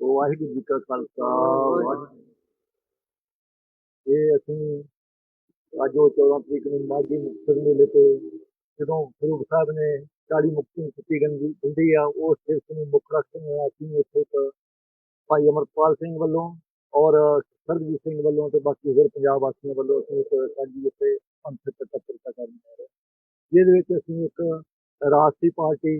ਵਾਹਿਗੁਰੂ ਜੀ ਕਾ ਖਾਲਸਾ ਵਾਹਿਗੁਰੂ ਇਹ ਅਸੀਂ ਅੱਜ ਉਹ 14 ਤਰੀਕ ਨੂੰ ਮਾਘੀ ਮੁਕਤਸਰ ਮੇਲੇ ਤੇ ਜਦੋਂ ਗੁਰੂ ਸਾਹਿਬ ਨੇ 40 ਮੁਕਤੀ ਕੀਤੀ ਗੰਦੀ ਹੁੰਦੀ ਆ, ਉਸ ਦਿਵਸ ਨੂੰ ਮੁੱਖ ਰੱਖਦੇ ਹੋਏ ਅਸੀਂ ਇੱਥੇ ਇੱਕ ਭਾਈ ਅਮਰਪਾਲ ਸਿੰਘ ਵੱਲੋਂ ਔਰ ਸਰਬਜੀਤ ਸਿੰਘ ਵੱਲੋਂ ਤੇ ਬਾਕੀ ਹੋਰ ਪੰਜਾਬ ਵਾਸੀਆਂ ਵੱਲੋਂ ਅਸੀਂ ਇੱਕ ਸਾਡੀ ਇੱਥੇ ਪੰਥਕ ਤੱਪਰਤਾ ਕਰਨ ਜਾ ਜਿਹਦੇ ਵਿੱਚ ਅਸੀਂ ਇੱਕ ਰਾਸ਼ਟਰੀ ਪਾਰਟੀ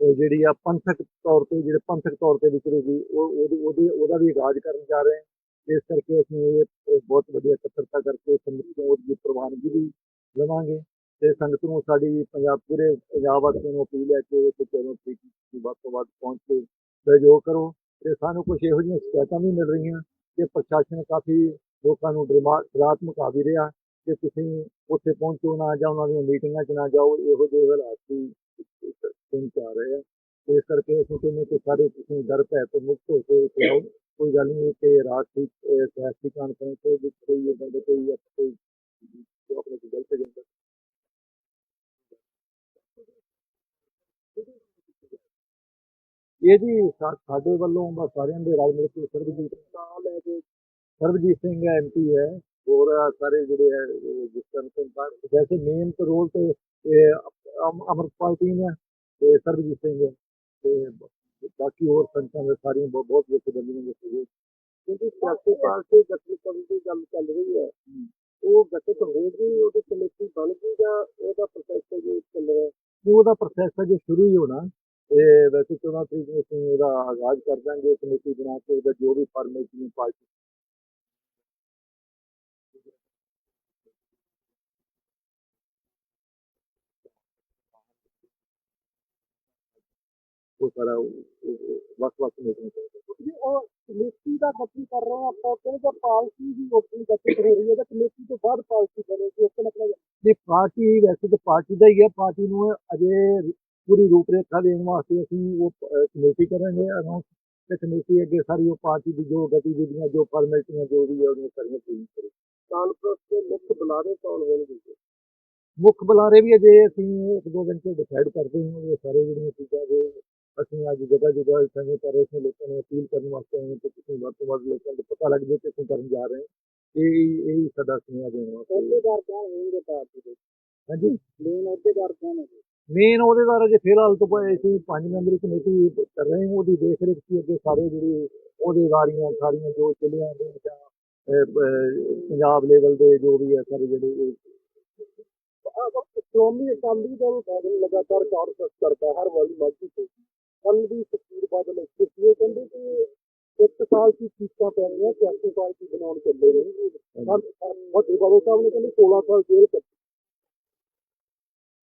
ਜਿਹੜੀ ਆ ਪੰਥਕ ਤੌਰ ਤੇ, ਜਿਹੜੇ ਪੰਥਕ ਤੌਰ ਤੇ ਵਿਚਰੂਗੀ ਉਹ ਉਹਦੀ ਉਹਦੀ, ਉਹਦਾ ਵੀ ਆਗਾਜ਼ ਕਰਨ ਜਾ ਰਹੇ ਹਾਂ ਇਸ ਕਰਕੇ ਅਸੀਂ ਇਹ ਬਹੁਤ ਵਧੀਆ ਇਕੱਤਰਤਾ ਕਰਕੇ ਸੰਗਤ ਨੂੰ ਉਹਦੀ ਪ੍ਰਵਾਨਗੀ ਵੀ ਲਵਾਂਗੇ ਤੇ ਸੰਗਤ ਨੂੰ ਸਾਡੀ ਪੰਜਾਬ ਪੂਰੇ ਪੰਜਾਬ ਵਾਸੀਆਂ ਨੂੰ ਅਪੀਲ ਹੈ ਕਿ ਉਹ ਤੇ 14 ਤਰੀਕ ਨੂੰ ਵੱਧ ਤੋਂ ਵੱਧ ਪਹੁੰਚ ਕੇ ਸਹਿਯੋਗ ਕਰੋ। ਤੇ ਸਾਨੂੰ ਕੁਝ ਇਹੋ ਜਿਹੀਆਂ ਸ਼ਿਕਾਇਤਾਂ ਵੀ ਮਿਲ ਰਹੀਆਂ ਕਿ ਪ੍ਰਸ਼ਾਸਨ ਕਾਫੀ ਲੋਕਾਂ ਨੂੰ ਡਰਾ- ਡਰਾਤਮਕ ਆ ਵੀ ਰਿਹਾ ਕਿ ਤੁਸੀਂ ਉੱਥੇ ਪਹੁੰਚੋ ਨਾ ਜਾਂ ਉਹਨਾਂ ਦੀਆਂ ਮੀਟਿੰਗਾਂ 'ਚ ਨਾ ਜਾਓ। ਇਹੋ ਜਿਹੇ ਹਾਲਾਤ ਵੀ ਸੁਣ ਚ ਆ ਇਸ ਕਰਕੇ ਅਸੀਂ ਕਹਿੰਦੇ ਕਿ ਸਾਰੇ ਤੁਸੀਂ ਡਰ ਭੈ ਤੋਂ ਮੁਕਤ ਹੋ ਕੇ ਇੱਥੇ ਆਓ। ਕੋਈ ਗੱਲ ਨਹੀਂ ਕਿ ਰਾਸ਼ਟਰੀ ਸਿਆਸੀ ਕਾਨਫਰੰਸ ਦੇ ਵਿੱਚ ਕੋਈ ਇਦਾਂ ਦਾ ਕੋਈ ਕੋਈ ਜੋ ਆਪਣੇ ਕੋਲ ਗਲਤ ਜਾਂਦਾ ਇਹ ਜੀ ਸਾਡੇ ਵੱਲੋਂ ਬਸ ਸਾਰਿਆਂ ਦੇ ਰਲ ਮਿਲ ਕੇ ਸਰਬਜੀਤ ਨਾਲ ਲੈ ਕੇ ਸਰਬਜੀਤ ਸਿੰਘ ਐਮਪੀ ਹੈ। ਹੋਰ ਸਾਰੇ ਜਿਹੜੇ ਹੈ ਜਿਸ ਤਰ੍ਹਾਂ ਵੈਸੇ ਮੇਨ ਰੋਲ ਤੇ ਅਮਰਪਾਲ ਸਿੰਘ ਹੈ ਤੇ ਸਰਬਜੀਤ ਸਿੰਘ ਹੈ ਤੇ ਬਾਕੀ ਹੋਰ ਸੰਗਤਾਂ ਦੇ ਸਾਰੀਆਂ ਬਹੁਤ ਬਹੁਤ ਜਥੇਬੰਦੀਆਂ ਦੇ ਸਹਿਯੋਗ ਕਿਉਂਕਿ ਸਿਆਸੀ ਪਾਰਟੀ ਗਠਿਤ ਕਰਨ ਦੀ ਗੱਲ ਚੱਲ ਰਹੀ ਹੈ। ਉਹ ਗਠਿਤ ਹੋ ਗਈ ਉਹਦੀ ਕਮੇਟੀ ਬਣ ਗਈ ਜਾਂ ਉਹਦਾ ਪ੍ਰੋਸੈਸ ਜੀ ਚੱਲ ਰਿਹਾ? ਕਿ ਉਹਦਾ ਪ੍ਰੋਸੈਸ ਅਜੇ ਸ਼ੁਰੂ ਹੀ ਹੋਣਾ। ਤੇ ਵੈਸੇ 14 ਤਰੀਕ ਨੂੰ ਅਸੀਂ ਉਹਦਾ ਆਗਾਜ਼ ਕਰ ਦਾਂਗੇ ਕਮੇਟੀ ਬਣਾ ਕੇ ਉਹਦਾ ਜੋ ਵੀ ਫਾਰਮੈਲਿਟੀ ਨੂੰ ਪਾਰਟੀ ਉਹ ਸਾਰਾ ਵੱਖ-ਵੱਖ ਮੀਟਿੰਗ ਜੀ ਉਹ ਕਮੇਟੀ ਦਾ ਗਠਨ ਕਰ ਰਹੇ ਹਾਂ ਆਪਾਂ ਕਹਿੰਦੇ ਤਾਂ ਪਾਲਿਸੀ ਵੀ ਓਪਨ ਗਠਿਤ ਹੋ ਰਹੀ ਹੈ ਤਾਂ ਕਮੇਟੀ ਤੋਂ ਬਾਅਦ ਪਾਲਿਸੀ ਬਣੇਗੀ ਇਸ ਦਾ ਮਤਲਬ ਇਹ ਪਾਰਟੀ ਵੈਸੇ ਤਾਂ ਪਾਰਟੀ ਦਾ ਹੀ ਹੈ ਪਾਰਟੀ ਨੂੰ ਅਜੇ ਪੂਰੀ ਰੂਪਰੇਖਾ ਦੇਣ ਵਾਸਤੇ ਅਸੀਂ ਉਹ ਕਮੇਟੀ ਕਰਾਂਗੇ ਅਨਾਉਂਸ ਤੇ ਕਮੇਟੀ ਅੱਗੇ ਸਾਰੀ ਉਹ ਪਾਰਟੀ ਦੀ ਜੋ ਗਤੀਵਿਧੀਆਂ ਜੋ ਫਾਰਮੈਲਿਟੀਆਂ ਜੋ ਵੀ ਹੈ ਉਹਨੂੰ ਸਾਰੀਆਂ ਪੂਰੀ ਕਰੇ। ਕਾਨਫਰੰਸ ਦੇ ਮੁੱਖ ਬੁਲਾਰੇ ਕੌਣ ਹੋਣਗੇ ਮੁੱਖ ਬੁਲਾਰੇ ਵੀ ਅਜੇ ਅਸੀਂ ਇੱਕ ਦੋ ਦਿਨ ਚ ਡਿਸਾਈਡ ਕਰਦੇ ਹਾਂ ਉਹ ਸਾਰੇ ਜਿਹੜੀਆਂ ਚੀਜ਼ਾਂ ਦੇ ਅਸੀਂ ਅੱਜ ਜਗ੍ਹਾ ਜਗ੍ਹਾ ਸੰਗੇ ਕਰ ਰਹੇ ਸੀ ਲੋਕਾਂ ਨੂੰ ਅਪੀਲ ਕਰਨ ਵਾਸਤੇ ਆਏ ਹਾਂ ਕਿ ਤੁਸੀਂ ਵੱਧ ਤੋਂ ਵੱਧ ਲੋਕਾਂ ਨੂੰ ਪਤਾ ਲੱਗ ਜਾਏ ਕਿ ਅਸੀਂ ਕਰਨ ਜਾ ਰਹੇ ਹਾਂ। ਇਹ ਇਹ ਸਾਡਾ ਸੁਨੇਹਾ ਦੇਣ ਵਾਸਤੇ। ਅਹੁਦੇਦਾਰ ਕੌਣ ਹੋਣਗੇ ਪਾਰਟੀ ਦੇ ਹਾਂਜੀ? ਮੇਨ ਅਹੁਦੇਦਾਰ ਕੌਣ ਹੋਣਗੇ? ਮੇਨ ਉਹਦੇਦਾਰ ਅਜੇ ਫਿਲਹਾਲ ਤਾਂ ਅਸੀਂ ਪੰਜ ਮੈਂਬਰੀ ਕਮੇਟੀ ਕਰ ਰਹੇ ਹਾਂ। ਉਹਦੀ ਦੇਖ ਰੇਖ ਸੀ ਅੱਗੇ ਸਾਰੇ ਜਿਹੜੇ ਉਹਦੇਦਾਰੀਆਂ ਸਾਰੀਆਂ ਜੋ ਚੱਲੀਆਂ ਨੇ ਜਾਂ ਪੰਜਾਬ ਲੈਵਲ ਦੇ ਜੋ ਵੀ ਹੈ ਸਾਰੇ ਜਿਹੜੇ ਸ਼੍ਰੋਮਣੀ ਅਕਾਲੀ ਦਲ ਲਗਾਤਾਰ ਕਾਰਜਕਰਤਾ ਕਰਦਾ ਹਰ ਵਾਰੀ ਮਾਝੀ ਤੋਂ। ਕੱਲ ਵੀ ਸੁਖਬੀਰ ਬਾਦਲ ਇਸ ਇਹ ਕਹਿੰਦੇ ਕਿ ਇੱਕ ਸਾਲ ਦੀ ਸੀਟਾਂ ਪੈ ਰਹੀਆਂ ਸਿਆਸੀ ਪਾਰਟੀ ਬਣਾਉਣ ਚੱਲੇ ਰਹੇ ਵੱਡੇ ਬਾਦਲ ਸਾਹਿਬ ਨੇ ਕਹਿੰਦੇ 16 ਸਾਲ ਜੇਲ੍ਹ ਕੱਟੀ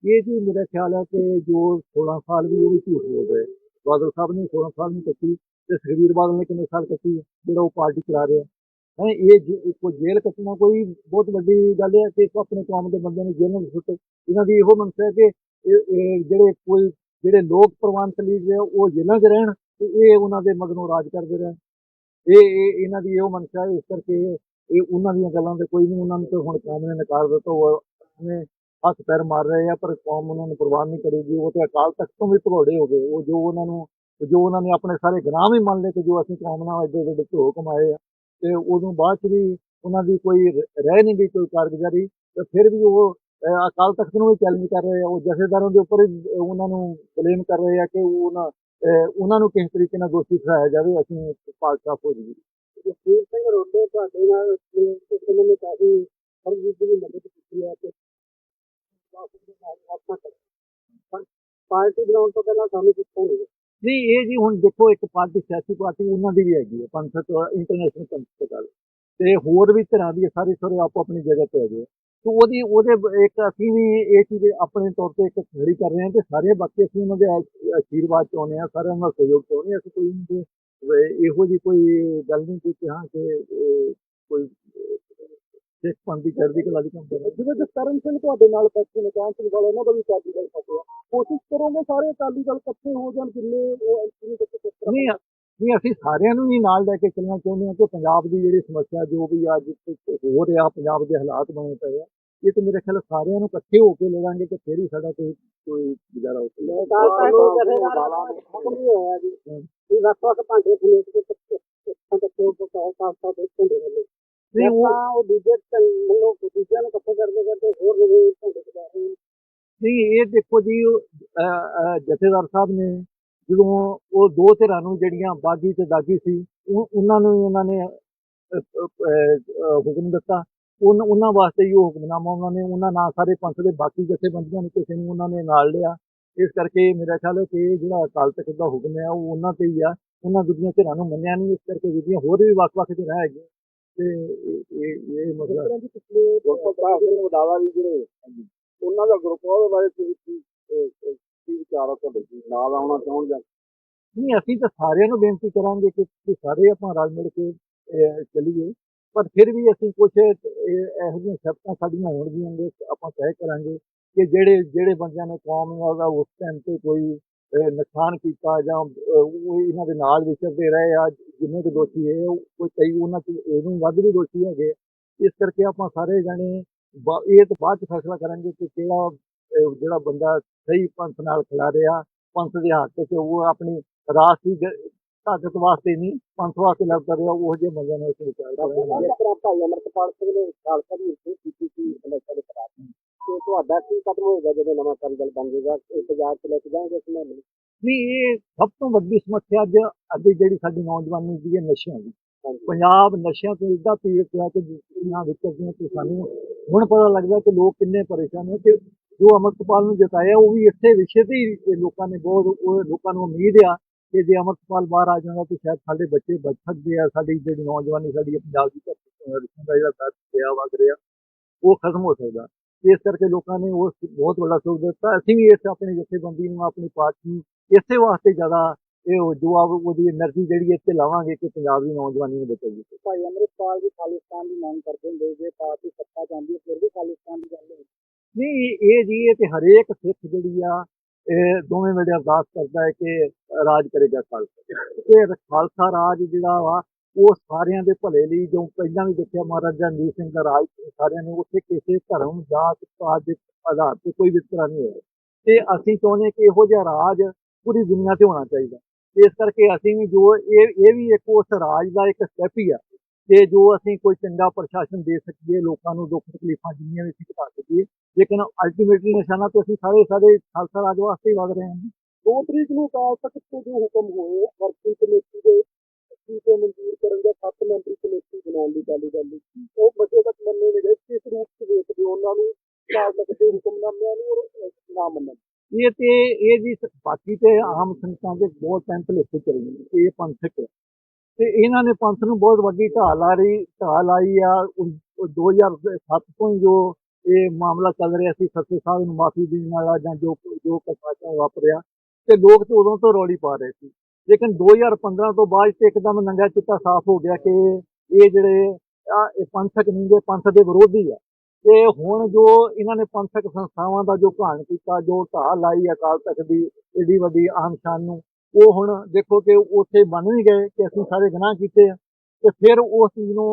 ਇਹ ਜੀ ਮੇਰਾ ਖਿਆਲ ਹੈ ਕਿ ਜੋ 16 ਸਾਲ ਵੀ ਉਹ ਵੀ ਝੂਠ ਬੋਲ ਰਹੇ। ਬਾਦਲ ਸਾਹਿਬ ਨੇ 16 ਸਾਲ ਨਹੀਂ ਕੱਟੀ ਤੇ ਸੁਖਬੀਰ ਬਾਦਲ ਨੇ ਕਿੰਨੇ ਸਾਲ ਕੱਟੀ ਹੈ? ਜਿਹੜਾ ਉਹ ਪਾਰਟੀ ਚਲਾ ਰਿਹਾ। ਹੈ ਇਹ ਕੋਈ ਜੇਲ੍ਹ ਕੱਟਣਾ ਕੋਈ ਬਹੁਤ ਵੱਡੀ ਗੱਲ ਹੈ ਕਿ ਇੱਕ ਆਪਣੇ ਕੌਮ ਦੇ ਬੰਦਿਆਂ ਨੂੰ ਜੇਲ੍ਹਾਂ ਵਿੱਚ ਸੁੱਟੇ। ਇਹਨਾਂ ਦੀ ਇਹੋ ਮਨਸ਼ਾ ਹੈ ਕਿ ਜਿਹੜੇ ਕੋਈ ਜਿਹੜੇ ਲੋਕ ਪ੍ਰਵਾਨ ਲੀਗ ਹੈ ਉਹ ਜੇਲ੍ਹਾਂ 'ਚ ਰਹਿਣ ਤੇ ਇਹ ਉਹਨਾਂ ਦੇ ਮਗਰੋਂ ਰਾਜ ਕਰਦੇ ਰਹਿਣ। ਇਹ ਇਹ, ਇਹਨਾਂ ਦੀ ਇਹੋ ਮਨਸ਼ਾ ਹੈ, ਇਸ ਕਰਕੇ ਇਹ ਉਹਨਾਂ ਦੀਆਂ ਗੱਲਾਂ ਤੇ ਕੋਈ ਨਹੀਂ, ਉਹਨਾਂ ਨੂੰ ਤਾਂ ਹੁਣ ਕੌਮ ਨੇ ਨਕਾਰ ਦਿੱਤਾ, ਉਹ ਨੇ ਹੱਥ ਪੈਰ ਮਾਰ ਰਹੇ ਆ, ਪਰ ਕੌਮ ਉਹਨਾਂ ਨੂੰ ਪ੍ਰਵਾਨ ਨਹੀਂ ਕਰੇਗੀ। ਉਹ ਤੇ ਅਕਾਲ ਤਖਤ ਤੋਂ ਵੀ ਭਗੌੜੇ ਹੋ ਗਏ। ਉਹ ਜੋ ਉਹਨਾਂ ਨੂੰ, ਜੋ ਉਹਨਾਂ ਨੇ ਆਪਣੇ ਸਾਰੇ ਗੁਨਾਹ ਵੀ ਮੰਨ ਲਏ ਕਿ ਜੋ ਅਸੀਂ ਕੌਮ ਨਾਲ ਐਡੇ ਵੱਡੇ ਧੋ ਕਮਾਏ ਆ, ਤੇ ਉਦੋਂ ਬਾਅਦ ਚ ਵੀ ਉਹਨਾਂ ਦੀ ਕੋਈ ਰਹਿ ਨਹੀਂ ਗਈ, ਕੋਈ ਕਾਰਗੁਜ਼ਾਰੀ, ਤੇ ਫਿਰ ਵੀ ਉਹ ਅਕਾਲ ਤਖਤ ਨੂੰ ਵੀ ਚੈਲੰਜ ਕਰ ਰਹੇ ਆ ਉਹ ਜਥੇਦਾਰਾਂ ਦੇ ਉੱਪਰ ਉਹਨਾਂ ਨੂੰ ਬਲੇਮ ਕਰ ਰਹੇ ਆ ਕਿ ਉਹ ਉਹਨਾਂ ਉਹਨਾਂ ਨੂੰ ਕਿਸ ਤਰੀਕੇ ਨਾਲ ਦੋਸ਼ੀ ਠਹਿਰਾਇਆ ਜਾਵੇ ਅਸੀਂ ਪਾਕਿਸਤਾਨ ਹੋ ਜਾਈਏ ਜਸਵੀਰ ਸਿੰਘ ਰੋਡੇ ਤੁਹਾਡੇ ਨਾਲ ਇਸ ਫਿਲਮ ਨੇ ਕਾਫੀ ਹਰਜੀਤ ਦੀ ਮਦਦ ਕੀਤੀ ਹੈ ਤੇ ਕਾਫੀ ਦੇ ਨਾਲ ਆਪਣਾ ਕਰ ਪਾਰਟੀ ਬਣਾਉਣ ਤੋਂ ਪਹਿਲਾਂ ਸਾਨੂੰ ਪੁੱਛਾਂਗੇ ਨਹੀਂ ਇਹ ਜੀ ਹੁਣ ਦੇਖੋ ਇੱਕ ਪਾਰਟੀ ਸਿਆਸੀ ਪਾਰਟੀ ਉਹਨਾਂ ਦੀ ਵੀ ਹੈਗੀ ਹੈ ਪੰਥਕ ਇੰਟਰਨੈਸ਼ਨਲ ਪੰਥਕ ਤੇ ਹੋਰ ਵੀ ਤਰ੍ਹਾਂ ਦੀ ਸਾਰੇ ਸਾਰੇ ਆਪੋ ਆਪਣੀ ਜਗ੍ਹਾ ਤੇ ਹੈਗੇ। ਤੇ ਉਹਦੀ ਉਹਦੇ ਇੱਕ ਅਸੀਂ ਵੀ ਇਹ ਚੀਜ਼ ਆਪਣੇ ਤੌਰ ਤੇ ਇੱਕ ਖੜੀ ਕਰ ਰਹੇ ਹਾਂ ਤੇ ਸਾਰੇ ਬਾਕੀ ਅਸੀਂ ਉਹਨਾਂ ਦੇ ਆਸ਼ੀਰਵਾਦ ਚਾਹੁੰਦੇ ਹਾਂ ਸਾਰਿਆਂ ਦਾ ਸਹਿਯੋਗ ਚਾਹੁੰਦੇ ਹਾਂ। ਅਸੀਂ ਕੋਈ ਨਹੀਂ ਇਹੋ ਜੀ ਕੋਈ ਗੱਲ ਨਹੀਂ ਕਿ ਹਾਂ ਕਿ ਕੋਈ ਸਿੱਖ ਪੰਥ ਦੀ ਚੜ੍ਹਦੀ ਕਲਾ ਦੀ ਕੰਮ ਕਰ ਰਿਹਾ ਜਿਵੇਂ ਜਸਕਰਨ ਸਿੰਘ ਤੁਹਾਡੇ ਨਾਲ ਬੈਠੇ ਨੇ ਕਾਂਤ ਸਿੰਘ ਵਾਲਾ ਉਹਨਾਂ ਦਾ ਵੀ ਅਕਾਲੀ ਦਲ ਫਤਵਾ ਕੋਸ਼ਿਸ਼ ਕਰੋਗੇ ਸਾਰੇ ਅਕਾਲੀ ਦਲ ਇਕੱਠੇ ਹੋ ਜਾਣ ਜਿੰਨੇ ਉਹ ਕਿਸ ਤਰ੍ਹਾਂ ਨਹੀਂ ਨਹੀਂ ਅਸੀਂ ਸਾਰਿਆਂ ਨੂੰ ਹੀ ਨਾਲ ਲੈ ਕੇ ਚੱਲਣਾ ਚਾਹੁੰਦੇ ਹਾਂ ਕਿ ਪੰਜਾਬ ਦੀ ਜਿਹੜੀ ਸਮੱਸਿਆ ਜੋ ਵੀ ਅੱਜ ਹੋ ਰਿਹਾ ਪੰਜਾਬ ਦੇ ਹਾਲਾਤ ਬਣੇ ਪਏ ਆ ਇਹ ਤਾਂ ਮੇਰੇ ਖਿਆਲ ਸਾਰਿਆਂ ਨੂੰ ਇਕੱਠੇ ਹੋ ਕੇ ਲਵਾਂਗੇ ਕਿ ਫਿਰ ਹੀ ਸਾਡਾ ਕੋਈ ਕੋਈ ਗੁਜ਼ਾਰਾ ਹੋ ਸਕਦਾ। ਨਹੀਂ ਨਹੀਂ ਉਹ ਦੂਜੇ ਮੈਨੂੰ ਦੂਜਿਆਂ ਨੂੰ ਇਕੱਠੇ ਕਰਦੇ ਕਰਦੇ ਹੋਰ ਰਹੇ ਨਹੀਂ ਇਹ ਦੇਖੋ ਜੀ ਜਥੇਦਾਰ ਸਾਹਿਬ ਨੇ ਜਦੋਂ ਉਹ ਦੋ ਧਿਰਾਂ ਨੂੰ ਜਿਹੜੀਆਂ ਬਾਗੀ ਤੇ ਦਾਗੀ ਸੀ ਉਹਨਾਂ ਨੂੰ ਉਹਨਾਂ ਨੇ ਹੁਕਮ ਦਿੱਤਾ। ਉਹਨਾਂ ਵਾਸਤੇ ਹੀ ਉਹ ਹੁਕਮਨਾਮਾ ਉਹਨਾਂ ਨੇ, ਉਹਨਾਂ ਨਾਲ ਸਾਰੇ ਪੰਥ ਦੇ ਬਾਕੀ ਜਥੇਬੰਦੀਆਂ ਨੂੰ ਕਿਸੇ ਨੂੰ ਉਹਨਾਂ ਨੇ ਨਾਲ ਲਿਆ। ਇਸ ਕਰਕੇ ਮੇਰਾ ਖਿਆਲ ਹੈ ਕਿ ਜਿਹੜਾ ਅਕਾਲ ਤਖਤ ਦਾ ਹੁਕਮ ਹੈ, ਉਹ ਉਹਨਾਂ ਤੇ ਹੀ ਆ। ਉਹਨਾਂ ਦੂਜੀਆਂ ਧਿਰਾਂ ਨੂੰ ਮੰਨਿਆ ਨਹੀਂ, ਇਸ ਕਰਕੇ ਜਿਹੜੀਆਂ ਹੋਰ ਵੀ ਵੱਖ-ਵੱਖ ਧਿਰਾਂ ਹੈਗੀਆਂ। ਤੇ ਇਹ, ਇਹ- ਮਸਲਾ ਪਿਛਲੇ ਗੁਰਪ੍ਰਸਾਦ ਸਿੰਘ ਜਿਹੜੇ ਉਹਨਾਂ ਦਾ ਗਰੁੱਪ ਉਹਦੇ ਬਾਰੇ ਤੁਸੀਂ ਕੀ ਵਿਚਾਰ ਆ ਤੁਹਾਡੇ ਕੀ ਨਾਲ ਆਉਣਾ ਚਾਹੁਣ ਜਾਂ ਨਹੀਂ, ਅਸੀਂ ਤਾਂ ਸਾਰਿਆਂ ਨੂੰ ਬੇਨਤੀ ਕਰਾਂਗੇ ਕਿ ਤੁਸੀਂ ਸਾਰੇ ਆਪਾਂ ਰਲ ਮਿਲ ਕੇ ਚੱਲੀਏ। ਪਰ ਫਿਰ ਵੀ ਅਸੀਂ ਕੁਝ ਇਹੋ ਜਿਹੀਆਂ ਸ਼ਰਤਾਂ ਸਾਡੀਆਂ ਹੋਣਗੀਆਂ ਜੇ ਆਪਾਂ ਤੈਅ ਕਰਾਂਗੇ ਕਿ ਜਿਹੜੇ ਜਿਹੜੇ ਬੰਦਿਆਂ ਨੇ ਕੌਮ ਦਾ ਉਸ ਟਾਈਮ ਤੇ ਕੋਈ ਨੁਕਸਾਨ ਕੀਤਾ ਜਾਂ ਉਹ ਇਹਨਾਂ ਦੇ ਨਾਲ ਵਿਚਰਦੇ ਰਹੇ ਆ, ਜਿੰਨੇ ਦੇ ਦੋਸ਼ੀ ਹੈ ਕੋਈ ਕਈ ਉਹਨਾਂ ਚ ਇਹਨੂੰ ਵੱਧ ਵੀ ਦੋਸ਼ੀ ਹੈਗੇ। ਇਸ ਕਰਕੇ ਆਪਾਂ ਸਾਰੇ ਜਾਣੇ ਇਹ ਤਾਂ ਬਾਅਦ ਚ ਫੈਸਲਾ ਕਰਾਂਗੇ ਕਿ ਕਿਹੜਾ ਜਿਹੜਾ ਬੰਦਾ ਸਹੀ ਪੰਥ ਨਾਲ ਖਿਲਾ ਰਿਹਾ ਪੰਥ ਦੇ ਹੱਕ 'ਚ ਉਹ ਆਪਣੀ ਰਾਸ਼ਟਰੀ ਜ- ਤਾਕਤ ਵਾਸਤੇ ਨਹੀਂ ਪੰਥ ਵਾਸਤੇ ਲੜ ਰਿਹਾ ਉਹ ਜਿਹੇ ਬੰਦਿਆਂ ਨਾਲ ਕਰਾਂਗੇ ਜਿਸ ਤਰ੍ਹਾਂ ਭਾਈ ਅਮਰਤਪਾਲ ਸਿੰਘ ਨੇ ਖਾਲਸਾ ਦੀ ਹਿੱਸੇ ਕੀਤੀ ਸੀ ਇਲੈਕਸ਼ਨ ਦੇ ਖਿਲਾਫ ਤੇ ਤੁਹਾਡਾ ਕੀ ਕਦਮ ਹੋਏਗਾ ਜਦੋਂ ਨਵਾਂ ਕਾਰਜਲ ਬਣ ਜਾਏਗਾ ਇੰਤਜ਼ਾਰ ਚ ਲੈ ਕੇ ਜਾਓਗੇ ਇਸ ਮਹੀਨੇ ਨਹੀਂ ਇਹ ਸਭ ਤੋਂ ਵੱਡੀ ਸਮੱਸਿਆ ਅੱਜ ਅੱਜ ਦੀ ਜਿਹੜੀ ਸਾਡੀ ਨੌਜਵਾਨੀ ਦੀ ਹੈ ਨਸ਼ਿਆਂ ਦੀ। ਪੰਜਾਬ ਨਸ਼ਿਆਂ ਤੋਂ ਇਦਾਂ ਪੀੜਤ ਹੈ ਕਿ ਜਿੰਨਾ ਵਿਚਰਦੀਆਂ ਕਿ ਸਾਨੂੰ ਹੁਣ ਪਤਾ ਲੱਗਦਾ ਕਿ ਲੋਕ ਕਿੰਨੇ ਪਰੇਸ਼ਾਨ ਨੇ ਤੇ ਜੋ ਅਮਰਤਪਾਲ ਨੂੰ ਜਤਾਇਆ, ਉਹ ਵੀ ਇੱਥੇ ਵਿਸ਼ੇ ਤੇ ਲੋਕਾਂ ਨੇ ਬਹੁਤ, ਉਹ ਲੋਕਾਂ ਨੂੰ ਉਮੀਦ ਆ ਕਿ ਜੇ ਅਮਰਤਪਾਲ ਬਾਹਰ ਆ ਜਾਂਦਾ ਤੇ ਸ਼ਾਇਦ ਸਾਡੇ ਬੱਚੇ ਬਚ ਸਕਦੇ ਆ, ਸਾਡੀ ਜਿਹੜੀ ਨੌਜਵਾਨੀ, ਸਾਡੀ ਪੰਜਾਬ ਦੀ ਧਰਤੀ ਜਿਹੜਾ ਸਾਥ ਪਿਆ ਵਗ ਰਿਹਾ, ਉਹ ਖਤਮ ਹੋ ਸਕਦਾ। ਇਸ ਕਰਕੇ ਲੋਕਾਂ ਨੇ ਉਹ ਬਹੁਤ ਵੱਡਾ ਸੋਚ ਦਿੱਤਾ। ਅਸੀਂ ਵੀ ਇਸ ਆਪਣੀ ਜਥੇਬੰਦੀ ਨੂੰ, ਆਪਣੀ ਪਾਰਟੀ ਇਸੇ ਵਾਸਤੇ ਜ਼ਿਆਦਾ ਇਹ ਜੋ ਉਹਦੀ એનર્ਜੀ ਜਿਹੜੀ ਇੱਥੇ ਲਾਵਾਂਗੇ ਕਿ ਪੰਜਾਬ ਦੀ ਨੌਜਵਾਨੀ ਨੂੰ ਬਚਾਈਏ ਭਾਈ ਅਮਰਿਤਪਾਲ ਜੀ ਖਾਲਿਸਤਾਨ ਦੀ ਮੰਗ ਕਰਦੇ ਹੁੰਦੇ ਜੇ ਪਾਰਟੀ ਸੱਤਾ ਜਾਂਦੀ ਫਿਰ ਵੀ ਖਾਲਿਸਤਾਨ ਦੀ ਗੱਲ ਹੋਈ। ਨਹੀਂ, ਇਹ ਜੀ, ਇਹ ਤੇ ਹਰੇਕ ਸਿੱਖ ਜਿਹੜੀ ਆ, ਇਹ ਦੋਵੇਂ ਵੇਲੇ ਅਰਦਾਸ ਕਰਦਾ ਹੈ ਕਿ ਰਾਜ ਕਰੇਗਾ ਖਾਲਸਾ। ਤੇ ਖਾਲਸਾ ਰਾਜ ਜਿਹੜਾ ਵਾ, ਉਹ ਸਾਰਿਆਂ ਦੇ ਭਲੇ ਲਈ, ਜੋ ਪਹਿਲਾਂ ਵੀ ਦੇਖਿਆ ਮਹਾਰਾਜਾ ਰਣਜੀਤ ਸਿੰਘ ਦਾ ਰਾਜ ਸਾਰਿਆਂ ਨੂੰ ਉੱਥੇ ਕਿਸੇ ਧਰਮ, ਜਾਤ, ਪਾਤ ਦੇ ਆਧਾਰ ਤੇ ਕੋਈ ਵਿਤਕਰਾ ਨਹੀਂ ਹੋਇਆ। ਤੇ ਅਸੀਂ ਚਾਹੁੰਦੇ ਕਿ ਇਹੋ ਜਿਹਾ ਰਾਜ ਪੂਰੀ ਦੁਨੀਆ ਤੇ ਹੋਣਾ ਚਾਹੀਦਾ। ਇਸ ਕਰਕੇ ਅਸੀਂ ਵੀ ਜੋ ਇਹ ਇਹ ਵੀ ਇੱਕ ਉਸ ਰਾਜ ਦਾ ਇੱਕ ਸਟੈਪ ਹੀ ਆ। ਕਿ ਜੋ ਅਸੀਂ ਕੋਈ ਚੰਗਾ ਪ੍ਰਸ਼ਾਸਨ ਦੇ ਸਕੀਏ ਲੋਕਾਂ ਨੂੰ ਦੁੱਖ ਤਕਲੀਫਾਂ ਜਿੰਨੀਆਂ ਵੀ ਅਸੀਂ ਘਟਾ ਸਕੀਏ ਲੇਕਿਨ ਅਲਟੀਮੇਟਲੀ ਨਿਸ਼ਾਨਾ ਤੇ ਅਸੀਂ ਸਾਰੇ ਸਾਰੇ ਖਾਲਸਾ ਰਾਜ ਵਾਸਤੇ ਹੀ ਵਧ ਰਹੇ ਹਾਂ ਦੋ ਤਰੀਕ ਨੂੰ ਅਕਾਲ ਤਖਤ ਤੋਂ ਜੋ ਹੁਕਮ ਹੋਏ ਵਰਕਿੰਗ ਕਮੇਟੀ ਦੇ ਸੀਟੇ ਮਨਜ਼ੂਰ ਕਰਨ ਦਾ ਸੱਤ ਮੈਂਬਰੀ ਕਮੇਟੀ ਬਣਾਉਣ ਦੀ ਗੱਲ ਗੱਲ ਉਹ ਬਚੇ ਤੱਕ ਮੰਨੇ ਗਏ ਕਿਸ ਰੂਪ ਚ ਵੇਖਦੇ ਉਹਨਾਂ ਨੂੰ ਅਕਾਲ ਤਖਤ ਦੇ ਹੁਕਮਨਾਮਿਆਂ ਨੂੰ ਨਾ ਮੰਨਣ ਇਹ ਤੇ ਇਹ ਸ- ਬਾਕੀ ਤੇ ਆਮ ਸੰਗਤਾਂ ਦੇ ਬਹੁਤ ਟਾਈਮ ਭੁਲੇਖੇ ਚੱਲ ਨੇ। ਇਹ ਪੰਥਕ ਤੇ ਇਹਨਾਂ ਨੇ ਪੰਥ ਨੂੰ ਬਹੁਤ ਵੱਡੀ ਢਾਲ ਲਾ ਰਹੀ, ਢਾਲ ਆਈ ਆ ਉਹ- ਉਹ 2007 ਤੋਂ ਹੀ ਜੋ ਇਹ ਮਾਮਲਾ ਚੱਲ ਰਿਹਾ ਸੀ ਸੱਤੇ ਸਾਹਿਬ ਨੂੰ ਮਾਫੀ ਦੇਣ ਵਾਲਾ ਜਾਂ ਜੋ ਜੋ ਕਸਾਚਾ ਵਾਪਰਿਆ ਤੇ ਲੋਕ ਤੇ ਉਦੋਂ ਤੋਂ ਰੌਲੀ ਪਾ ਰਹੇ ਸੀ। ਲੇਕਿਨ 2015 ਤੋਂ ਬਾਅਦ ਤੇ ਇੱਕਦਮ ਨੰਗਾ ਚਿੱਟਾ ਸਾਫ਼ ਹੋ ਗਿਆ ਕਿ ਇਹ ਜਿਹੜੇ ਆ, ਇਹ ਪੰਥਕ ਨਹੀਂ ਪੰਥ ਦੇ ਵਿਰੋਧੀ ਆ। ਤੇ ਹੁਣ ਜੋ ਇਹਨਾਂ ਨੇ ਪੰਥਕ ਸੰਸਥਾਵਾਂ ਦਾ ਜੋ ਘਾਣ ਕੀਤਾ, ਜੋ ਢਾਹ ਲਾਈ ਅਕਾਲ ਤਖਤ ਦੀ ਏਡੀ ਵੱਡੀ ਆਨ ਸ਼ਾਨ ਨੂੰ ਉਹ ਹੁਣ ਦੇਖੋ ਕਿ ਉੱਥੇ ਬਣ ਵੀ ਗਏ ਕਿ ਅਸੀਂ ਸਾਰੇ ਗੁਨਾਹ ਕੀਤੇ ਆ ਤੇ ਫਿਰ ਉਸ ਚੀਜ਼ ਨੂੰ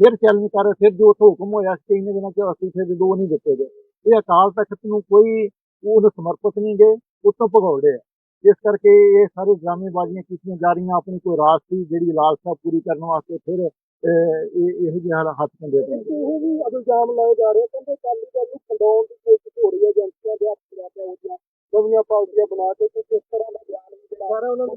ਫਿਰ ਚੈਲੰਜ ਕਰ ਫਿਰ ਜੋ ਉੱਥੇ ਹੁਕਮ ਹੋਇਆ ਸੀ ਇਹਨੇ ਦਿਨਾਂ ਚ ਅਸੀਂ ਫਿਰ ਦੋ ਨਹੀਂ ਦਿੱਤੇ ਗਏ। ਇਹ ਅਕਾਲ ਤਖਤ ਨੂੰ ਕੋਈ ਉਹਨੂੰ ਸਮਰਪਿਤ ਨਹੀਂ ਗਏ ਉੱਤੋਂ ਭਗੌੜੇ ਆ। ਇਸ ਕਰਕੇ ਇਹ ਸਾਰੇ ਡਰਾਮੇਬਾਜ਼ੀਆਂ ਕੀਤੀਆਂ ਜਾ ਰਹੀਆਂ ਆਪਣੀ ਕੋਈ ਰਾਸ਼ਟਰੀ ਜਿਹੜੀ ਲਾਲਸਾ ਪੂਰੀ ਕਰਨ ਵਾਸਤੇ ਫਿਰ ਅਹ, ਇਹ ਇਹੋ ਜਿਹੇ ਹਾਲ- ਹੱਥ ਕੰਡੇ ਪਏ ਇਹ ਵੀ ਇਲਜ਼ਾਮ ਲਾਏ ਜਾ ਰਹੇ ਕਹਿੰਦੇ ਅਕਾਲੀ ਦਲ ਨੂੰ ਖੰਡਾਉਣ ਦੀ ਕੋਸ਼ਿਸ਼ ਹੋ ਰਹੀ ਹੈ ਏਜੰਸੀਆਂ ਦੇ ਹੱਥ ਲੈ ਕੇ ਉਹਦੀਆਂ ਨਵੀਆਂ ਪਾਰਟੀਆਂ ਬਣਾ ਕੇ ਕੁਝ ਇਸ ਤਰ੍ਹਾਂ ਦਾ ਉਹਨਾਂ ਨੂੰ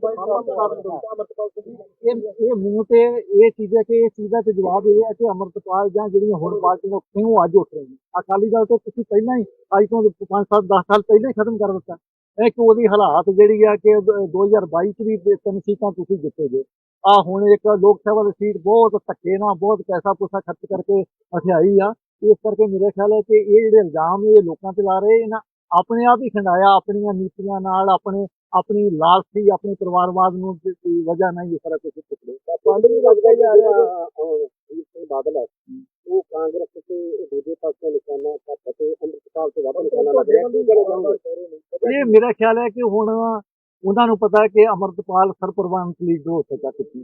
ਇਹ ਇਹ ਮੂੰਹ ਤੇ ਇਹ ਚੀਜ਼ ਕਿ ਇਹ ਚੀਜ਼ ਤੇ ਜਵਾਬ ਇਹ ਹੈ ਕਿ ਅਮਰਤਪਾਲ ਜਾਂ ਜਿਹੜੀਆਂ ਹੁਣ ਪਾਰਟੀਆਂ ਉਹ ਅੱਜ ਉੱਠ ਰਹੀਆਂ ਅਕਾਲੀ ਦਲ ਤੇ ਤੁਸੀਂ ਪਹਿਲਾਂ ਹੀ ਅੱਜ ਤੋਂ 5 7 10 ਸਾਲ ਪਹਿਲਾਂ ਹੀ ਖਤਮ ਕਰ ਦਿੱਤਾ। ਇਹ ਕਿ ਉਹਦੀ ਹਾਲਾਤ ਜਿਹੜੀ ਆ ਕਿ 2022 ਚ ਵੀ ਤਿੰਨ ਸੀਟਾਂ ਤੁਸੀਂ ਜਿੱਤੇ ਜੇ। ਆ ਹੁਣ ਇੱਕ ਲੋਕ ਸਭਾ ਦੀ ਸੀਟ ਬਹੁਤ ਧੱਕੇ ਨਾਲ ਬਹੁਤ ਪੈਸਾ ਪੂਸਾ ਖਰਚ ਕਰਕੇ ਹਥਿਆਈ ਆ। ਇਸ ਕਰਕੇ ਮੇਰੇ ਖਿਆਲ ਹੈ ਕਿ ਇਹ ਜਿਹੜੇ ਇਲਜ਼ਾਮ ਇਹ ਲੋਕਾਂ ਤੇ ਲਾ ਰਹੇ ਇਹਨਾਂ ਆਪਣੇ ਆਪ ਹੀ ਖੰਡਾਇਆ ਆਪਣੀਆਂ ਨੀਤੀਆਂ ਨਾਲ ਆਪਣੇ ਆਪਣੀ ਲਾਲਸੀ ਆਪਣੇ ਪਰਿਵਾਰਵਾਦ ਨੂੰ ਦੀ- ਦੀ ਵਜ੍ਹਾ ਨਾਲ ਹੀ ਇਹ ਸਾਰਾ ਕੁਝ ਚੁੱਕਦੇ ਪੰਡ ਵੀ ਲੱਗਦਾ ਜਾ ਰਿਹਾ ਇਹ ਬਾਦਲ ਹੈ। ਉਹ ਕਾਂਗਰਸ ਤੇ ਦੂਜੇ ਪਾਸੇ ਨਿਸ਼ਾਨਾ ਸੱਤ ਤੇ ਅੰਮ੍ਰਿਤਪਾਲ ਤੇ ਵਾਪਸ ਨਿਸ਼ਾਨਾ ਲੱਗ ਰਿਹਾ। ਕੀ ਇਹ ਮੇਰਾ ਖਿਆਲ ਹੈ ਕਿ ਹੁਣ ਉਹਨਾਂ ਨੂੰ ਪਤਾ ਕਿ ਅਮਰਤਪਾਲ ਸਰਪ੍ਰਵਾਨਤ ਲੀਡਰ ਹੋ ਸਕਦਾ ਕਿਤੇ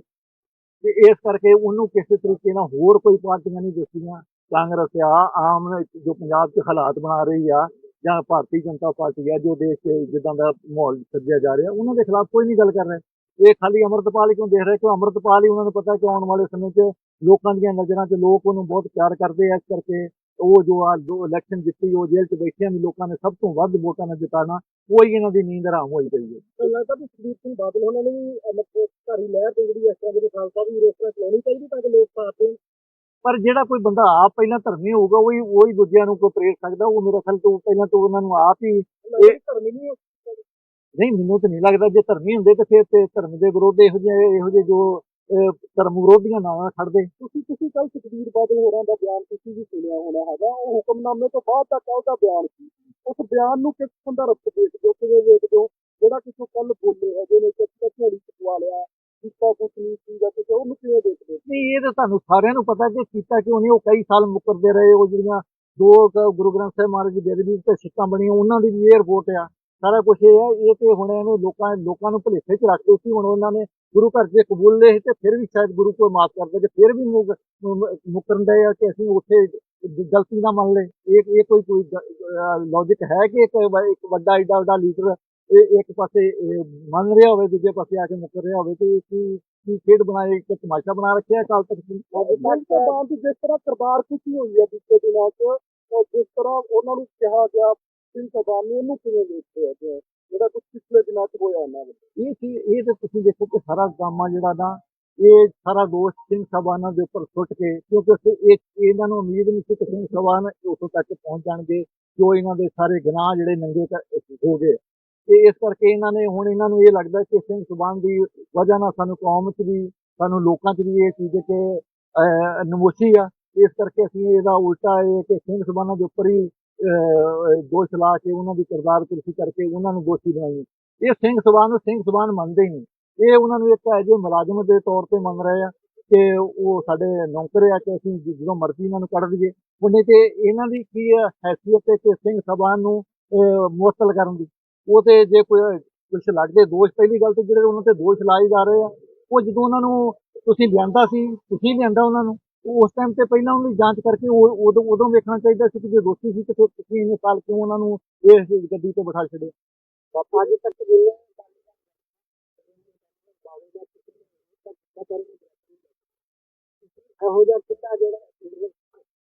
ਤੇ ਇਸ ਕਰਕੇ ਉਹਨੂੰ ਕਿਸੇ ਤਰੀਕੇ ਨਾਲ ਹੋਰ ਕੋਈ ਪਾਰਟੀਆਂ ਨਹੀਂ ਦਿੱਤੀਆਂ। ਕਾਂਗਰਸ ਆ ਆਮ ਜੋ ਪੰਜਾਬ 'ਚ ਹਾਲਾਤ ਬਣਾ ਰਹੀ ਆ ਜਾਂ ਭਾਰਤੀ ਜਨਤਾ ਪਾਰਟੀ ਆ ਜੋ ਦੇਸ਼ 'ਚ ਜਿੱਦਾਂ ਦਾ ਮਾਹੌਲ ਸਿਰਜਿਆ ਜਾ ਰਿਹਾ ਉਹਨਾਂ ਦੇ ਖਿਲਾਫ ਕੋਈ ਨਹੀਂ ਗੱਲ ਕਰ ਰਿਹਾ। ਇਹ ਖਾਲੀ ਅੰਮ੍ਰਿਤਪਾਲ ਹੀ ਕਿਉਂ ਦੇਖ ਰਹੇ? ਕਿ ਅੰਮ੍ਰਿਤਪਾਲ ਹੀ ਉਹਨਾਂ ਨੂੰ ਪਤਾ ਕਿ ਆਉਣ ਵਾਲੇ ਸਮੇਂ 'ਚ ਲੋਕਾਂ ਦੀਆਂ ਨਜ਼ਰਾਂ 'ਚ ਲੋਕ ਉਹਨੂੰ ਬਹੁਤ ਪਿਆਰ ਕਰਦੇ ਆ ਇਸ ਕਰਕੇ ਉਹ ਜੋ ਆ ਜੋ ਇਲੈਕਸ਼ਨ ਜਿੱਤੀ ਉਹ ਜੇਲ੍ਹ 'ਚ ਬੈਠਿਆਂ ਵੀ ਲੋਕਾਂ ਨੇ ਸਭ ਤੋਂ ਵੱਧ ਵੋਟਾਂ ਨਾਲ ਜਿਤਾਣਾ ਉਹੀ ਇਹਨਾਂ ਦੀ ਨੀਂਦ ਹਰਾਮ ਹੋਈ ਪਈ ਹੈ। ਲੱਗਦਾ ਵੀ ਸੁਖਬੀਰ ਸਿੰਘ ਬਾਦਲ ਉਹਨਾਂ ਨੇ ਵੀ ਅਹ, ਮਤਲਬ ਲਹਿਰ ਤੇ ਜਿਹੜੀ ਇਸ ਤਰ੍ਹਾਂ ਦੇ ਖਾਲਸਾ ਵੀ ਇਸ ਤਰ੍ਹਾਂ ਚਲਾਉਣੀ ਚਾਹੀਦੀ ਤਾਂ ਕਿ ਲੋਕ ਸਾਥ ਪਰ ਜਿਹੜਾ ਕੋਈ ਬੰਦਾ ਆਪ ਪਹਿਲਾਂ ਧਰਮੀ ਹੋਊਗਾ ਉਹੀ ਉਹੀ ਦੂਜਿਆਂ ਨੂੰ ਕੋਈ ਪ੍ਰੇਰ ਸਕਦਾ ਉਹ ਮੇਰੇ ਖਿਆਲ ਤੋਂ ਪਹਿਲਾਂ ਤੋਂ ਉਹਨਾਂ ਨੂੰ ਆਪ ਹੀ ਧਰਮੀ ਨਹੀਂ ਨਹੀਂ ਮੈਨੂੰ ਤਾਂ ਨਹੀਂ ਲੱਗਦਾ ਜੇ ਧਰਮੀ ਹੁੰਦੇ ਤਾਂ ਫਿਰ ਤੇ ਧਰਮ ਦੇ ਵਿਰੋਧ ਇਹੋ ਜਿਹੇ ਇਹੋ ਜਿਹੇ ਜੋ ਧਰਮ ਵਿਰੋਧੀਆਂ ਨਾ ਖੜਦੇ। ਤੁਸੀਂ ਤੁਸੀਂ ਕੱਲ ਸੁਖਬੀਰ ਬਾਦਲ ਹੋਰਾਂ ਦਾ ਬਿਆਨ ਤੁਸੀਂ ਵੀ ਸੁਣਿਆ ਹੋਣਾ ਹੈਗਾ। ਉਹ ਹੁਕਮਨਾਮੇ ਤੋਂ ਬਾਅਦ ਦਾ ਕੱਲ ਦਾ ਬਿਆਨ ਸੀ। ਉਸ ਬਿਆਨ ਨੂੰ ਕਿਸ ਸੰਦਰਭ ਚ ਦੇਖਦੇ ਹੋ ਕਿਵੇਂ ਦੇਖਦੇ ਹੋ? ਜਿਹੜਾ ਕਿ ਕੱਲ ਬੋਲੇ ਹੈਗੇ ਨੇ ਕਿ ਝੋਲੀ ਚੁਕਵਾ ਲਿਆ ਕੀਤਾ ਕੁਛ ਨਹੀਂ ਸੀ ਜਾਂ ਕੁਛ ਉਹਨੂੰ ਕਿਵੇਂ ਦੇਖਦੇ? ਨਹੀਂ, ਇਹ ਤਾਂ ਤੁਹਾਨੂੰ ਸਾਰਿਆਂ ਨੂੰ ਪਤਾ ਕਿ ਕੀਤਾ ਕਿਉਂ ਨਹੀਂ, ਉਹ ਕਈ ਸਾਲ ਮੁਕਰਦੇ ਰਹੇ, ਉਹ ਜਿਹੜੀਆਂ ਦੋ ਕੁ ਗੁਰੂ ਗ੍ਰੰਥ ਸਾਹਿਬ ਮਹਾਰਾਜ ਦੀ ਬੇਦਬੀ ਤੇ ਸਿੱਕਾਂ ਬਣੀਆਂ, ਉਹਨਾਂ ਦੀ ਵੀ ਇਹ ਰਿਪੋਰਟ ਆ। ਸਾਰਾ ਕੁਝ ਇਹ ਹੈ ਇਹ ਤੇ ਹੁਣ ਇਹਨੂੰ ਲੋਕਾਂ ਲੋਕਾਂ ਨੂੰ ਭੁਲੇਖੇ 'ਚ ਰੱਖਦੇ ਸੀ, ਹੁਣ ਉਹਨਾਂ ਨੇ ਗੁਰੂ ਘਰ 'ਚ ਕਬੂਲ ਲਏ ਤੇ ਫਿਰ ਵੀ ਸ਼ਾਇਦ ਗੁਰੂ ਕੋਈ ਮਾਫ ਕਰਦੇ ਤੇ ਫਿਰ ਵੀ ਮੁਕ- ਮੁ- ਮੁਕਰਨ ਦੇ ਆ ਕਿ ਅਸੀਂ ਉੱਥੇ ਗ- ਗਲਤੀ ਨਾ ਮੰਨ ਲਏ। ਇਹ ਇਹ ਕੋਈ ਕੋਈ ਲੌਜੀਕ ਹੈ ਕਿ ਇੱਕ ਵ- ਇੱਕ ਵੱਡਾ ਏਡਾ ਵੱਡਾ ਲੀਡਰ ਇਹ ਇੱਕ ਪਾਸੇ ਮੰਨ ਰਿਹਾ ਹੋਵੇ ਦੂਜੇ ਪਾਸੇ ਆ ਕੇ ਮੁਕਰ ਰਿਹਾ ਹੋਵੇ ਤੇ ਕੀ ਕੀ ਖੇਡ ਬਣਾਏ ਇੱਕ ਤਮਾਸ਼ਾ ਬਣਾ ਰੱਖਿਆ ਕੱਲ ਤੱਕ? ਬਾਅਦ ਜਿਸ ਤਰ੍ਹਾਂ ਕਰਤਾਰ ਕੁਸ਼ੀ ਹੋਈ ਹੈ ਪਿਛਲੇ ਦਿਨਾਂ 'ਚ ਜਿਸ ਤਰ੍ਹਾਂ ਉਹਨਾਂ ਨੂੰ ਕਿਹਾ ਗਿਆ ਸਿੰਘ ਸਭਾ ਨੂੰ ਉਹਨੂੰ ਕਿਵੇਂ ਦੇਖਦੇ ਹੋ ਜੀ? ਜਿਹੜਾ ਕੁਝ ਪਿਛਲੇ ਦਿਨਾਂ 'ਚ ਹੋਇਆ ਇਹਨਾਂ ਵੱਲੋਂ। ਇਹ ਚੀਜ਼ ਇਹ ਤੇ ਤੁਸੀਂ ਦੇਖੋ ਕਿ ਸਾਰਾ ਆ ਜਿਹੜਾ ਨਾ ਇਹ ਸਾਰਾ ਦੋਸ਼ ਸਿੰਘ ਸਾਹਿਬਾਨਾਂ ਦੇ ਉੱਪਰ ਸੁੱਟ ਕੇ ਕਿਉਂਕਿ ਇਹ ਇਹਨਾਂ ਨੂੰ ਉਮੀਦ ਨਹੀਂ ਸੀ ਕਿ ਸਿੰਘ ਸਾਹਿਬਾਨ ਉੱਥੋਂ ਤੱਕ ਪਹੁੰਚ ਜਾਣਗੇ ਜੋ ਇਹਨਾਂ ਦੇ ਸਾਰੇ ਗੁਨਾਹ ਜਿਹੜੇ ਨੰਗੇ ਕਰ- ਹੋ ਗਏ। ਤੇ ਇਸ ਕਰਕੇ ਇਹਨਾਂ ਨੇ ਹੁਣ ਇਹਨਾਂ ਨੂੰ ਇਹ ਲੱਗਦਾ ਕਿ ਸਿੰਘ ਸਾਹਿਬਾਨ ਦੀ ਵਜ੍ਹਾ ਨਾਲ ਸਾਨੂੰ ਕੌਮ 'ਚ ਵੀ, ਸਾਨੂੰ ਲੋਕਾਂ 'ਚ ਵੀ ਇਹ ਚੀਜ਼ ਕਿ ਨਮੋਸ਼ੀ ਆ। ਇਸ ਕਰਕੇ ਅਸੀਂ ਇਹਦਾ ਉਲਟਾ ਇਹ ਕਿ ਸਿੰਘ ਸਾਹਿਬਾਨਾਂ ਦੇ ਉੱਪਰ ਹੀ ਦੋਸ਼ ਲਾ ਕੇ ਉਹਨਾਂ ਦੀ ਕਿਰਦਾਰ ਕੁਰਸੀ ਕਰਕੇ ਉਹਨਾਂ ਨੂੰ ਦੋਸ਼ੀ ਬਣਾਈਏ ਇਹ ਸਿੰਘ ਸਭਾ ਨੂੰ ਸਿੰਘ ਸਭਾਨ ਮੰਨਦੇ ਹੀ ਨਹੀਂ। ਇਹ ਉਹਨਾਂ ਨੂੰ ਇੱਕ ਹੈ ਜੋ ਮੁਲਾਜ਼ਮ ਦੇ ਤੌਰ ਤੇ ਮੰਨ ਰਹੇ ਆ ਕਿ ਉਹ ਸਾਡੇ ਨੌਕਰ ਆ ਕਿ ਅਸੀਂ ਜਦੋਂ ਮਰਜ਼ੀ ਇਹਨਾਂ ਨੂੰ ਕੱਢ ਦਈਏ ਉਹਨੇ ਤੇ ਇਹਨਾਂ ਦੀ ਕੀ ਹੈ, ਹੈਸੀਅਤ ਹੈ ਕਿ ਸਿੰਘ ਸਭਾਨ ਨੂੰ ਮੁਅੱਤਲ ਕਰਨ ਦੀ। ਉਹ ਤੇ ਜੇ ਕੋਈ ਕੁਝ ਲੱਗਦੇ ਦੋਸ਼, ਪਹਿਲੀ ਗੱਲ ਤੇ ਜਿਹੜੇ ਉਹਨਾਂ ਤੇ ਦੋਸ਼ ਲਾਏ ਜਾ ਰਹੇ ਆ, ਉਹ ਜਦੋਂ ਉਹਨਾਂ ਨੂੰ ਤੁਸੀਂ ਲਿਆਂਦਾ ਸੀ, ਤੁਸੀਂ ਲਿਆਂਦਾ ਉਹਨਾਂ ਨੂੰ ਉਸ ਟਾਈਮ ਤੇ ਪਹਿਲਾਂ ਉਹਨਾਂ ਦੀ ਜਾਂਚ ਕਰਕੇ ਉਹ ਉਦੋਂ ਉਦੋਂ ਵੇਖਣਾ ਚਾਹੀਦਾ ਸੀ ਕਿ ਜੇ ਦੋਸ਼ੀ ਸੀ ਤੇ ਫਿਰ ਤੁਸੀਂ ਇੰਨੇ ਸਾਲ ਕਿਉਂ ਉਹਨਾਂ ਨੂੰ ਇਸ ਗੱਡੀ ਤੇ ਬਿਠਾ ਛੱਡਿਆ? ਬਾਪਾ ਜੀ ਤੱਕ ਜਿੰਨੇ ਇਹੋ ਜਿਹਾ ਕਿੱਤਾ ਜਿਹੜਾ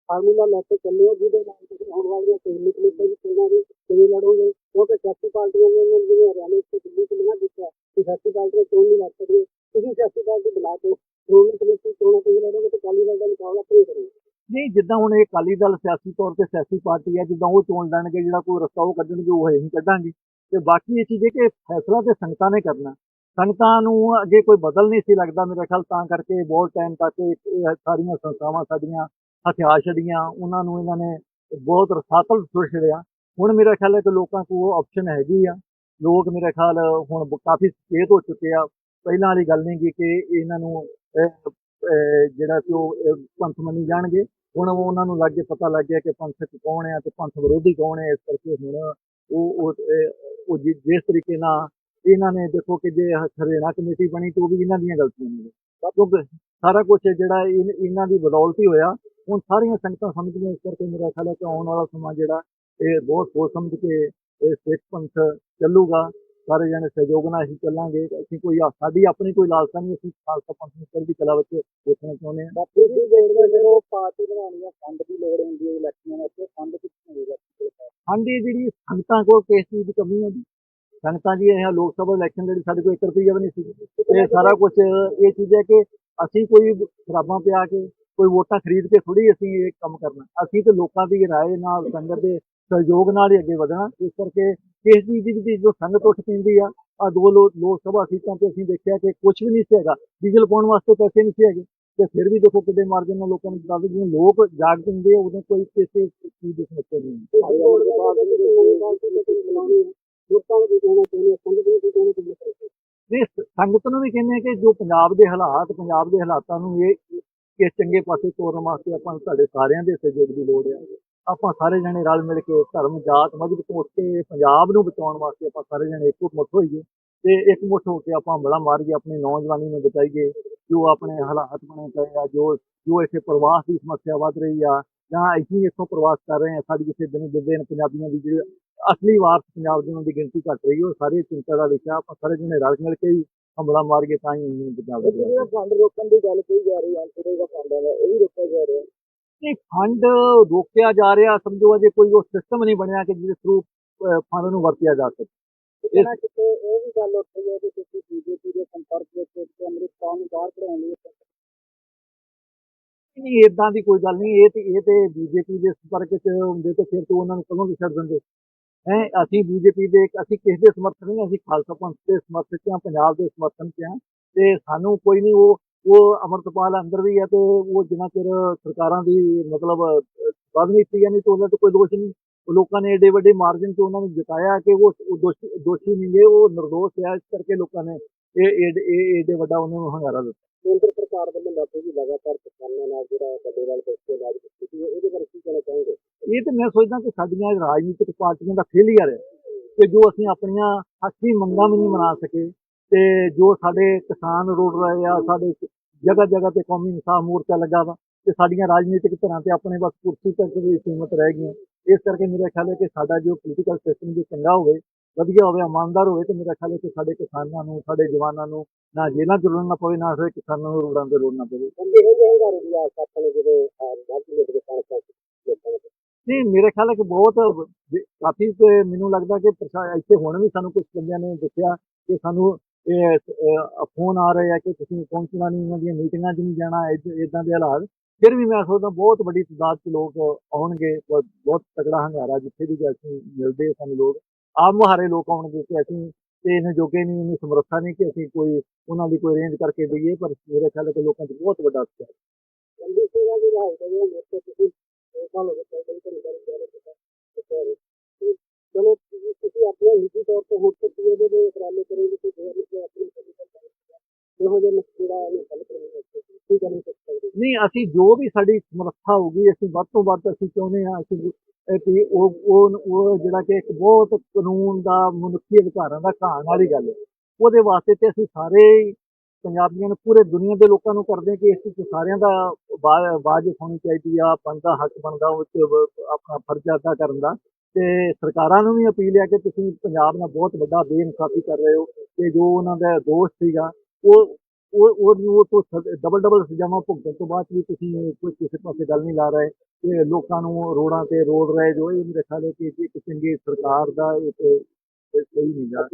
ਫਾਰਮੂਲਾ ਲੈ ਕੇ ਚੱਲੇ ਹੋ ਜਿਹਦੇ ਨਾਲ ਤੁਸੀਂ ਆਉਣ ਵਾਲੀਆਂ ਸਹੂਲਤ ਲਈ ਵੀ ਚੋਣਾਂ ਦੀ ਕਿਵੇਂ ਲੜੋਗੇ? ਕਿਉਂਕਿ ਸਿਆਸੀ ਪਾਰਟੀਆਂ ਨੇ ਇਹਨਾਂ ਨੂੰ ਜਿਵੇਂ ਹਰਿਆਣਾ ਦਿੱਲੀ ਚ ਮਨਾ ਕੀਤਾ ਕਿ ਸਿਆਸੀ ਪਾਰਟੀਆਂ ਚੋਣ ਨਹੀਂ ਲੜ ਸਕਦੀਆਂ? ਤੁਸੀਂ ਸਿਆਸੀ ਪਾਰਟੀ ਬਣਾ ਕੇ ਸ਼੍ਰੋਮਣੀ ਕਮੇਟੀ ਚੋਣਾਂ ਕਿਵੇਂ ਲੜੋਗੇ ਤੇ ਅਕਾਲੀ ਦਲ ਦਾ ਮੁਕਾਬਲਾ ਕਿਵੇਂ ਕਰੋਗੇ? ਨਹੀਂ, ਜਿੱਦਾਂ ਹੁਣ ਇਹ ਅਕਾਲੀ ਦਲ ਸਿਆਸੀ ਤੌਰ ਤੇ ਸਿਆਸੀ ਪਾਰਟੀ ਹੈ, ਜਿੱਦਾਂ ਉਹ ਚੋਣ ਲੜਨਗੇ, ਜਿਹੜਾ ਕੋਈ ਰਸਤਾ ਉਹ ਕੱਢਣਗੇ, ਉਹ ਅਸੀਂ ਕੱਢਾਂਗੇ। ਤੇ ਬਾਕੀ ਇਹ ਚੀਜ਼ ਹੈ ਕਿ ਫੈਸਲਾ ਤੇ ਸੰਗਤਾਂ ਨੇ ਕਰਨਾ। ਸੰਗਤਾਂ ਨੂੰ ਅੱਗੇ ਕੋਈ ਬਦਲ ਨਹੀਂ ਸੀ ਲੱਗਦਾ ਮੇਰੇ ਖਿਆਲ, ਤਾਂ ਕਰਕੇ ਬਹੁਤ ਟਾਈਮ ਤੱਕ ਇਹ ਸਾਰੀਆਂ ਸੰਸਥਾਵਾਂ ਸਾਡੀਆਂ ਹਥਿਆਰ ਛੜੀਆਂ ਉਹਨਾਂ ਨੂੰ ਇਹਨਾਂ ਨੇ ਬਹੁਤ ਰਸਾਤਲ ਸੁਰ ਛੜਿਆ ਹੁਣ ਮੇਰਾ ਖਿਆਲ ਹੈ ਕਿ ਲੋਕਾਂ ਕੋਲ ਆਪਸ਼ਨ ਹੈਗੀ ਆ। ਲੋਕ ਮੇਰਾ ਖਿਆਲ ਹੁਣ ਕਾਫੀ ਸਚੇਤ ਹੋ ਚੁੱਕੇ ਆ। ਪਹਿਲਾਂ ਵਾਲੀ ਗੱਲ ਨਹੀਂ ਗੀ ਕਿ ਇਹਨਾਂ ਨੂੰ ਜਿਹੜਾ ਕਿ ਉਹ ਪੰਥ ਮੰਨੀ ਜਾਣਗੇ। ਹੁਣ ਉਹਨਾਂ ਨੂੰ ਲੱਗ ਪਤਾ ਲੱਗ ਗਿਆ ਕਿ ਪੰਥਕ ਕੌਣ ਹੈ ਤੇ ਪੰਥ ਵਿਰੋਧੀ ਕੌਣ ਹੈ ਇਸ ਕਰਕੇ ਹੁਣ ਉਹ ਉਹ ਇਹ- ਜਿਸ ਤਰੀਕੇ ਨਾਲ ਇਹਨਾਂ ਨੇ ਦੇਖੋ ਕਿ ਜੇ ਹਰਿਆਣਾ ਕਮੇਟੀ ਬਣੀ ਤਾਂ ਉਹ ਵੀ ਇਹਨਾਂ ਦੀਆਂ ਗਲਤੀਆਂ ਨੇ। ਕਿਉਂਕਿ ਸਾਰਾ ਕੁਝ ਜਿਹੜਾ ਇਨ- ਇਹਨਾਂ ਦੀ ਬਦੌਲਤ ਹੀ ਹੋਇਆ। ਹੁਣ ਸਾਰੀਆਂ ਸੰਗਤਾਂ ਸਮਝਦੀਆਂ ਇਸ ਕਰਕੇ ਮੇਰਾ ਖਿਆਲ ਹੈ ਕਿ ਆਉਣ ਵਾਲਾ ਸਮਾਂ ਜਿਹੜਾ ਇਹ ਬਹੁਤ ਸੋਚ ਸਮਝ ਕੇ ਇਹ ਸਿੱਖ ਪੰਥ ਚੱਲੂਗਾ। ਸਾਰੇ ਜਣੇ ਸਹਿਯੋਗ ਨਾਲ ਅਸੀਂ ਚੱਲਾਂਗੇ। ਅਸੀਂ ਕੋਈ ਸਾਡੀ ਆਪਣੀ ਕੋਈ ਲਾਲਸਾ ਨਹੀਂ ਅਸੀਂ ਖਾਲਸਾ ਪੰਥ ਨੂੰ ਚੜ੍ਹਦੀ ਕਲਾ ਵਿੱਚ ਦੇਖਣਾ ਚਾਹੁੰਦੇ ਹਾਂ। ਬਾਕੀ ਵੀ ਦੇਖਦੇ ਜਦੋਂ ਪਾਰਟੀ ਬਣਾਉਣੀ ਆ ਫੰਡ ਦੀ ਲੋੜ ਹੁੰਦੀ ਹੈ ਇਲੈਕਸ਼ਨਾਂ ਵਿੱਚ ਫੰਡ ਕਿੱਥੋਂ ਹੋਏਗਾ ਹਾਂਜੀ ਜਿਹੜੀ ਸੰਗਤਾਂ ਕੋਲ ਕਿਸ ਚੀਜ਼ ਦੀ ਕਮੀ ਹੈ ਜੀ? ਸੰਗਤਾਂ ਜੀ ਇਹ ਲੋਕ ਸਭਾ ਇਲੈਕਸ਼ਨ ਜਿਹੜੀ ਸਾਡੇ ਕੋਲ 1 ਰੁਪਈਆ ਵੀ ਨਹੀਂ ਸੀ। ਇਹ ਸਾਰਾ ਕੁਝ ਇਹ ਚੀਜ਼ ਹੈ ਕਿ ਅਸੀਂ ਕੋਈ ਖਰਾਬਾਂ ਪਿਆ ਕੇ ਕੋਈ ਵੋਟਾਂ ਖਰੀਦ ਕੇ ਥੋੜੀ ਅਸੀਂ ਇਹ ਕੰਮ ਕਰਨਾ। ਅਸੀਂ ਤੇ ਲੋਕਾਂ ਦੀ ਰਾਏ ਨਾਲ ਸੰਗਤ ਦੇ ਸਹਿਯੋਗ ਨਾਲ ਹੀ ਅੱਗੇ ਵਧਣਾ। ਇਸ ਕਰਕੇ ਇਸ ਦੀ ਵੀ ਜੋ ਸੰਗਤ ਉੱਠ ਪੈਂਦੀ ਆ ਆ ਦੋ ਲੋ- ਲੋਕ ਸਭਾ ਸੀਟਾਂ ਤੇ ਅਸੀਂ ਦੇਖਿਆ ਕਿ ਕੁਝ ਵੀ ਨਹੀਂ ਸੀ ਹੈਗਾ। ਡੀਜ਼ਲ ਪਾਉਣ ਵਾਸਤੇ ਪੈਸੇ ਨਹੀਂ ਸੀ ਹੈਗੇ। ਤੇ ਫਿਰ ਵੀ ਦੇਖੋ ਕਿੱਡੇ ਮਾਰਜਨ ਨਾਲ ਲੋਕਾਂ ਨੂੰ ਦੱਸਦੇ ਜਿਵੇਂ ਲੋਕ ਜਾਗ ਪੈਂਦੇ ਆ ਉਦੋਂ ਕੋਈ ਕਿਸੇ ਚੀਜ਼ ਦੀ ਸਮੱਸਿਆ ਨਹੀਂ ਨਹੀਂ ਸੰਗਤ ਨੂੰ ਵੀ ਕਹਿੰਦੇ ਆ ਕਿ ਜੋ ਪੰਜਾਬ ਦੇ ਹਾਲਾਤ ਪੰਜਾਬ ਦੇ ਹਾਲਾਤਾਂ ਨੂੰ ਇਹ ਕਿਸ ਚੰਗੇ ਪਾਸੇ ਤੋਰਨ ਵਾਸਤੇ ਆਪਾਂ ਤੁਹਾਡੇ ਸਾਰਿਆਂ ਦੇ ਸਹਿਯੋਗ ਦੀ ਲੋੜ ਹੈ ਆਪਾਂ ਸਾਰੇ ਜਣੇ ਰਲ ਮਿਲ ਕੇ ਧਰਮ ਜਾਤ ਮਜ਼ਹਬ ਤੋਂ ਉੱਠ ਕੇ ਪੰਜਾਬ ਨੂੰ ਬਚਾਉਣ ਵਾਸਤੇ ਆਪਾਂ ਸਾਰੇ ਜਣੇ ਇੱਕੋ ਮੁੱਠ ਹੋਈਏ ਤੇ ਇੱਕ ਮੁੱਠ ਹੋ ਕੇ ਆਪਾਂ ਬੜਾ ਮਾਰੀਏ ਆਪਣੀ ਨੌਜਵਾਨੀ ਨੂੰ ਬਚਾਈਏ ਜੋ ਆਪਣੇ ਹਾਲਾਤ ਬਣੇ ਪਏ ਆ ਜੋ ਜੋ ਇੱਥੇ ਪ੍ਰਵਾਸ ਦੀ ਸਮੱਸਿਆ ਵੱਧ ਰਹੀ ਆ ਜਾਂ ਅਸੀਂ ਇੱਥੋਂ ਪ੍ਰਵਾਸ ਕਰ ਰਹੇ ਹਾਂ ਸਾਡੀ ਕਿਸੇ ਦਿਨ ਦਿਨ ਪੰਜਾਬੀਆਂ ਦੀ ਜਿਹੜੀ ਅਸਲੀ ਵਾਰਸ ਪੰਜਾਬ ਦੀ ਉਹਨਾਂ ਦੀ ਗਿਣਤੀ ਘਟ ਰਹੀ ਹੈ ਉਹ ਸਾਰੇ ਚਿੰਤਾ ਦਾ ਵਿਸ਼ਾ ਆਪਾਂ ਸਾਰੇ ਜਣੇ ਰਲ ਮਿਲ ਕੇ ਹੀ ਹਮਲਾ ਮਾਰੀਏ ਤਾਂ ਹੀ ਪੰਜਾਬ ਦਾ ਜਿਹੜਾ ਫੰਡ ਰੋਕਣ ਦੀ ਗੱਲ ਕਹੀ ਜਾ ਰਹੀ ਹੈ ਅੰਤਰੇ ਦਾ ਫੰਡ ਹੈ ਇਹ ਵੀ ਰੋਕਿਆ ਜਾ ਰਿਹਾ। ਨਹੀਂ ਫੰਡ ਰੋਕਿਆ ਜਾ ਰਿਹਾ ਸਮਝੋ ਅਜੇ ਕੋਈ ਉਹ ਸਿਸਟਮ ਨਹੀਂ ਬਣਿਆ ਕਿ ਜਿਹਦੇ ਥਰੂ ਫੰਡ ਨੂੰ ਵਰਤਿਆ ਜਾ ਸਕੇ। ਕਿਤੇ ਇਹ ਵੀ ਗੱਲ ਉੱਠੀ ਹੈ ਕਿ ਤੁਸੀਂ ਬੀਜੇਪੀ ਦੇ ਸੰਪਰਕ ਵਿੱਚ ਇੱਕ ਅੰਮ੍ਰਿਤਪਾਲ ਨੂੰ ਬਾਹਰ ਕਢਾਉਣ ਲਈ ਨਹੀਂ ਇਦਾਂ ਦੀ ਕੋਈ ਗੱਲ ਨਹੀਂ ਇਹ ਤੇ ਇਹ ਤੇ ਬੀਜੇਪੀ ਦੇ ਸੰਪਰਕ ਚ ਹੁੰਦੇ ਤੇ ਫਿਰ ਤੋਂ ਉਹਨਾਂ ਨੂੰ ਕਦੋਂ ਵੀ ਛੱਡ ਦਿੰਦੇ। ਹੈ ਅਸੀਂ ਬੀਜੇਪੀ ਦੇ ਅਸੀਂ ਕਿਸੇ ਦੇ ਸਮਰਥਨ ਨਹੀਂ ਅਸੀਂ ਖਾਲਸਾ ਪੰਥ ਦੇ ਸਮਰਥਕ ਹਾਂ ਪੰਜਾਬ ਦੇ ਸਮਰਥਨ ਚ ਹਾਂ। ਤੇ ਸਾਨੂੰ ਕੋਈ ਨਹੀਂ ਉਹ ਉਹ ਅਮਰਤਪਾਲ ਅੰਦਰ ਵੀ ਹੈ ਤੇ ਉਹ ਜਿੰਨਾ ਚਿਰ ਸਰਕਾਰਾਂ ਦੀ ਮਤਲਬ ਰਾਜਨੀਤੀ ਨਹੀਂ ਤਾਂ ਉਹਨਾਂ ਤੇ ਕੋਈ ਦੋਸ਼ ਨਹੀਂ। ਲੋਕਾਂ ਨੇ ਏਡੇ ਵੱਡੇ ਮਾਰਜਨ 'ਚ ਉਹਨਾਂ ਨੂੰ ਜਿਤਾਇਆ ਕਿ ਉਹ ਦੋਸ਼ੀ ਦੋਸ਼ੀ ਨਹੀਂ ਗੇ ਉਹ ਨਿਰਦੋਸ਼ ਹੈ। ਇਸ ਕਰਕੇ ਲੋਕਾਂ ਨੇ ਇਹ ਏਡ- ਇਹ ਏਡੇ ਵੱਡਾ ਉਹਨਾਂ ਨੂੰ ਹੰਗਾਰਾ ਦਿੱਤਾ। ਕੇਂਦਰ ਸਰਕਾਰ ਵੱਲੋਂ ਲਾਗੂ ਵੀ ਲਗਾਤਾਰ ਕਿਸਾਨਾਂ ਨਾਲ ਜਿਹੜਾ ਵੱਡੇ ਨਾਲ ਬੈਠੇ ਇਲਾਜ ਕੀਤੀ ਹੈ। ਇਹਦੇ ਬਾਰੇ ਕੀ ਕਹਿਣਾ ਚਾਹੋਗੇ? ਇਹ ਤੇ ਮੈਂ ਸੋਚਦਾ ਕਿ ਸਾਡੀਆਂ ਰਾਜਨੀਤਿਕ ਪਾਰਟੀਆਂ ਦਾ ਫੇਲਿਅਰ ਹੈ ਕਿ ਜੋ ਅਸੀਂ ਆਪਣੀਆਂ ਹੱਕੀ ਮੰਗਾਂ ਵੀ ਨਹੀਂ ਮਨਾ ਸਕੇ ਤੇ ਜੋ ਸਾਡੇ ਕਿਸਾਨ ਰੋੜ ਰਹੇ ਆ ਸਾਡੇ ਜਗ੍ਹਾ ਜਗ੍ਹਾ ਤੇ ਕੌਮੀ ਇਨਸਾਫ ਮੋਰਚਾ ਲੱਗਾ ਵਾ ਤੇ ਸਾਡੀਆਂ ਰਾਜਨੀਤਿਕ ਧਿਰਾਂ ਤੇ ਆਪਣੇ ਬਸ ਕੁਰਸੀ ਤੱਕ ਵੀ ਸੀਮਤ ਰਹਿ ਗਈਆਂ। ਇਸ ਕਰਕੇ ਮੇਰਾ ਖਿਆਲ ਹੈ ਕਿ ਸਾਡਾ ਜੋ ਪੋਲੀਟੀਕਲ ਸਿਸਟਮ ਜੇ ਚੰਗਾ ਹੋਵੇ ਵਧੀਆ ਹੋਵੇ ਇਮਾਨਦਾਰ ਹੋਵੇ ਤੇ ਮੇਰਾ ਖਿਆਲ ਹੈ ਕਿ ਸਾਡੇ ਕਿਸਾਨਾਂ ਨੂੰ ਸਾਡੇ ਜਵਾਨਾਂ ਨੂੰ ਨਾ ਜੇਲ੍ਹਾਂ ਚ ਰੁਲਣਾ ਪਵੇ ਨਾ ਸਾਡੇ ਕਿਸਾਨਾਂ ਨੂੰ ਰੋਡਾਂ ਤੇ ਰੋਲਣਾ ਪਵੇ। ਨਹੀਂ ਮੇਰੇ ਖਿਆਲ ਹੈ ਕਿ ਬਹੁਤ ਕਾਫੀ ਤੇ ਮੈਨੂੰ ਲੱਗਦਾ ਕਿ ਇੱਥੇ ਹੁਣ ਵੀ ਸਾਨੂੰ ਕੁਝ ਬੰਦਿਆਂ ਨੇ ਦੱਸਿਆ ਕਿ ਸਾਨੂੰ ਇਹ ਫੋਨ ਆ ਰਹੇ ਆ ਕਿ ਤੁਸੀਂ ਪਹੁੰਚਣਾ ਨਹੀਂ, ਉਹਨਾਂ ਦੀਆਂ ਮੀਟਿੰਗਾਂ 'ਚ ਨਹੀਂ ਜਾਣਾ, ਇਦਾਂ ਦੇ ਹਾਲਾਤ ਫਿਰ ਵੀ ਮੈਂ ਸੋਚਦਾ ਬਹੁਤ ਵੱਡੀ ਤਾਦਾਦ 'ਚ ਲੋਕ ਆਉਣਗੇ, ਬਹੁਤ ਤਕੜਾ ਹੰਗਾਰਾ ਜਿੱਥੇ ਵੀ ਅਸੀਂ ਮਿਲਦੇ ਸਾਨੂੰ ਲੋਕ ਆਪ ਮੁਹਾਰੇ ਲੋਕ ਆਉਣਗੇ ਕਿ ਅਸੀਂ ਤੇ ਇਹਨੇ ਜੋਗੇ ਨਹੀਂ, ਇਹਨੂੰ ਸਮਰੱਥਾ ਨਹੀਂ ਕਿ ਅਸੀਂ ਕੋਈ, ਉਹਨਾਂ ਦੀ ਕੋਈ ਰੇਂਜ ਕਰਕੇ ਦਈਏ, ਪਰ ਮੇਰੇ ਖਿਆਲ ਹੈ ਲੋਕਾਂ 'ਚ ਬਹੁਤ ਵੱਡਾ ਉਤਸ਼ਾਹ ਹੈ। ਚਲੋ ਤੁਸੀਂ ਆਪਣੇ ਨਿੱਜੀ ਤੌਰ ਤੇ ਹੋਰ ਤੱਕ ਇਹਦੇ ਦੇ ਉਪਰਾਲੇ ਕਰੋਗੇ ਕਿ ਹੋਰ ਵੀ ਆਪਣੀ ਇਹੋ ਜਿਹੇ ਮਸਲਾ ਇਹਨੂੰ ਹੱਲ ਕਰਨ ਵਾਸਤੇ ਕਰਨੀ ਚਾਹੀਦੀ ਨਹੀਂ, ਅਸੀਂ ਜੋ ਵੀ ਸਾਡੀ ਸਮਰੱਥਾ ਹੋਊਗੀ, ਅਸੀਂ ਵੱਧ ਤੋਂ ਵੱਧ ਅਸੀਂ ਚਾਹੁੰਦੇ ਹਾਂ ਅਸੀਂ ਇਹ ਉਹ ਉਹ ਜਿਹੜਾ ਕਿ ਇੱਕ ਬਹੁਤ ਕਾਨੂੰਨ ਦਾ ਮਨੁੱਖੀ ਅਧਿਕਾਰਾਂ ਦਾ ਘਾਣ ਵਾਲੀ ਗੱਲ ਹੈ। ਉਹਦੇ ਵਾਸਤੇ ਤੇ ਅਸੀਂ ਸਾਰੇ ਪੰਜਾਬੀਆਂ ਨੂੰ ਪੂਰੇ ਦੁਨੀਆ ਦੇ ਲੋਕਾਂ ਨੂੰ ਕਰਦੇ ਕਿ ਇਸ ਵਿੱਚ ਸਾਰਿਆਂ ਦਾ ਆਵਾਜ਼ ਹੋਣੀ ਚਾਹੀਦੀ ਆ ਬਣਦਾ ਹੱਕ ਬਣਦਾ ਉਹ ਆਪਣਾ ਫਰਜ਼ ਅਦਾ ਕਰਨ ਦਾ। ਤੇ ਸਰਕਾਰਾਂ ਨੂੰ ਵੀ ਅਪੀਲ ਹੈ ਕਿ ਤੁਸੀਂ ਪੰਜਾਬ ਨਾਲ ਬਹੁਤ ਵੱਡਾ ਬੇਇਨਸਾਫੀ ਕਰ ਰਹੇ ਹੋ ਤੇ ਜੋ ਉਹਨਾਂ ਦਾ ਦੋਸ਼ ਸੀਗਾ, ਉਹ ਉਹ ਉਹ ਉਹ ਤੋਂ ਡਬਲ ਡਬਲ ਸਜ਼ਾਵਾਂ ਭੁਗਤਣ ਤੋਂ ਬਾਅਦ ਵੀ ਤੁਸੀਂ ਕੋਈ ਕਿਸੇ ਪਾਸੇ ਗੱਲ ਨਹੀਂ ਲਾ ਰਹੇ ਕਿ ਲੋਕਾਂ ਨੂੰ ਰੋਡਾਂ ਤੇ ਰੋੜ ਰਹੇ ਜੋ ਇਹ ਮੇਰੇ ਖਿਆਲ ਹੈ ਕਿ ਕਿਸੇ ਦੀ ਸਰਕਾਰ ਦਾ ਸਹੀ ਨਹੀਂ ਗਾ।